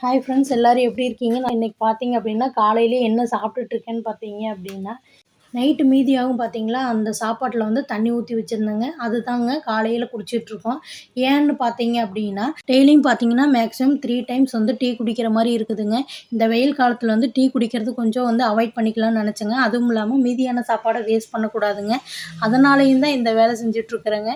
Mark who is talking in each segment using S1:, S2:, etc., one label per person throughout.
S1: Hi friends எல்லோரும் எப்படி இருக்கீங்க? நான் இன்றைக்கி பார்த்தீங்க அப்படின்னா காலையிலே என்ன சாப்பிட்டுட்டு இருக்கேன்னு பார்த்தீங்க அப்படின்னா நைட்டு மீதியாகும் பார்த்தீங்களா? அந்த சாப்பாட்டில் வந்து தண்ணி ஊற்றி வச்சுருந்தேங்க. அது தாங்க காலையில் குடிச்சிட்ருக்கோம். ஏன்னு பார்த்தீங்க அப்படின்னா டெய்லியும் பார்த்தீங்கன்னா மேக்ஸிமம் த்ரீ டைம்ஸ் வந்து டீ குடிக்கிற மாதிரி இருக்குதுங்க. இந்த வெயில் காலத்தில் வந்து டீ குடிக்கிறது கொஞ்சம் வந்து அவாய்ட் பண்ணிக்கலாம்னு நினச்சேங்க. அதுவும் இல்லாமல் மீதியான சாப்பாடை வேஸ்ட் பண்ணக்கூடாதுங்க. அதனாலேயும் தான் இந்த வேலை செஞ்சிட்ருக்குறேங்க.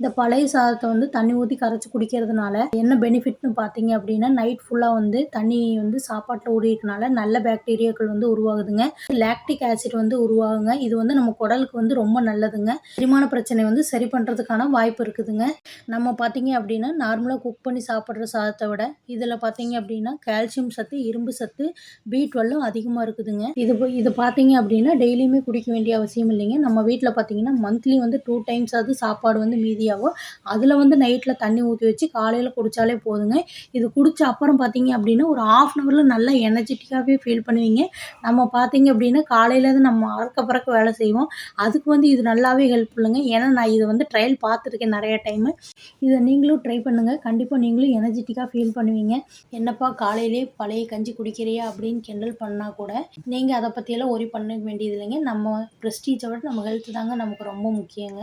S1: இந்த பழைய சாதத்தை வந்து தண்ணி ஊற்றி கரைச்சி குடிக்கிறதுனால என்ன பெனிஃபிட்னு பார்த்தீங்க அப்படின்னா நைட் ஃபுல்லாக வந்து தண்ணி வந்து சாப்பாட்டில் ஊறியிருக்கனால நல்ல பாக்டீரியாக்கள் வந்து உருவாகுதுங்க. லாக்டிக் ஆசிட் வந்து உருவாகுங்க இது வந்து நம்ம குடலுக்கு வந்து ரொம்ப நல்லதுங்க. செரிமான பிரச்சனை வந்து சரி பண்ணுறதுக்கான வாய்ப்பு இருக்குதுங்க. நம்ம பார்த்தீங்க அப்படின்னா நார்மலாக குக் பண்ணி சாப்பிட்ற சாதத்தை விட இதில் பார்த்தீங்க அப்படின்னா கால்சியம் சத்து இரும்பு சத்து பி டுவெல்லும் அதிகமாக இருக்குதுங்க. இது இது பார்த்தீங்க அப்படின்னா டெய்லியுமே குடிக்க வேண்டிய அவசியம் இல்லைங்க. நம்ம வீட்டில் பார்த்தீங்கன்னா மந்த்லி வந்து டூ டைம்ஸ் அது சாப்பாடு வந்து மீதியாகும். அதில் வந்து நைட்டில் தண்ணி ஊற்றி வச்சு காலையில் குடித்தாலே போதுங்க. இது குடித்த அப்புறம் பார்த்தீங்க அப்படின்னா ஒரு ஆஃப் அன் ஹவரில் நல்லா எனர்ஜெட்டிக்காகவே ஃபீல் பண்ணுவீங்க. நம்ம பார்த்தீங்க அப்படின்னா காலையிலேருந்து நம்ம அறக்க பறக்க வேலை செய்வோம். அதுக்கு வந்து இது நல்லாவே ஹெல்ப்ஃபுல்லுங்க ஏன்னா நான் இதை வந்து ட்ரையல் பார்த்துருக்கேன் நிறைய டைமு இதை நீங்களும் ட்ரை பண்ணுங்கள் கண்டிப்பாக நீங்களும் எனர்ஜெட்டிக்காக ஃபீல் பண்ணுவீங்க. என்னப்பா காலையிலே பழைய கஞ்சி குடிக்கிறியா அப்படின்னு கிண்டல் பண்ணால் கூட நீங்கள் அதை பற்றியெல்லாம் ஒரி பண்ண வேண்டியது இல்லைங்க. நம்ம ப்ரெஸ்டீஜை விட நம்ம ஹெல்த் தாங்க நமக்கு ரொம்ப முக்கியங்க.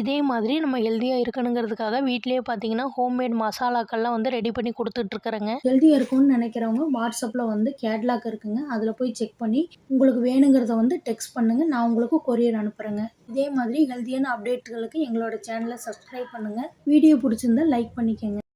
S1: இதே மாதிரி நம்ம ஹெல்த்தியாக இருக்கணுங்கிறதுக்காக வீட்லேயே பார்த்தீங்கன்னா ஹோம்மேட் மசாலாக்கள்லாம் வந்து ரெடி பண்ணி கொடுத்துட்ருக்குறேங்க. ஹெல்த்தியாக இருக்கும்னு நினைக்கிறவங்க வாட்ஸ்அப்பில் வந்து கேட்லாக் இருக்குங்க. அதில் போய் செக் பண்ணி உங்களுக்கு வேணுங்கிறத வந்து டெக்ஸ்ட் பண்ணுங்கள் நான் உங்களுக்கு கொரியர் அனுப்புகிறேங்க இதே மாதிரி ஹெல்த்தியான அப்டேட்டுகளுக்கு எங்களோட சேனலை சப்ஸ்கிரைப் பண்ணுங்கள் வீடியோ பிடிச்சிருந்தா லைக் பண்ணிக்கோங்க.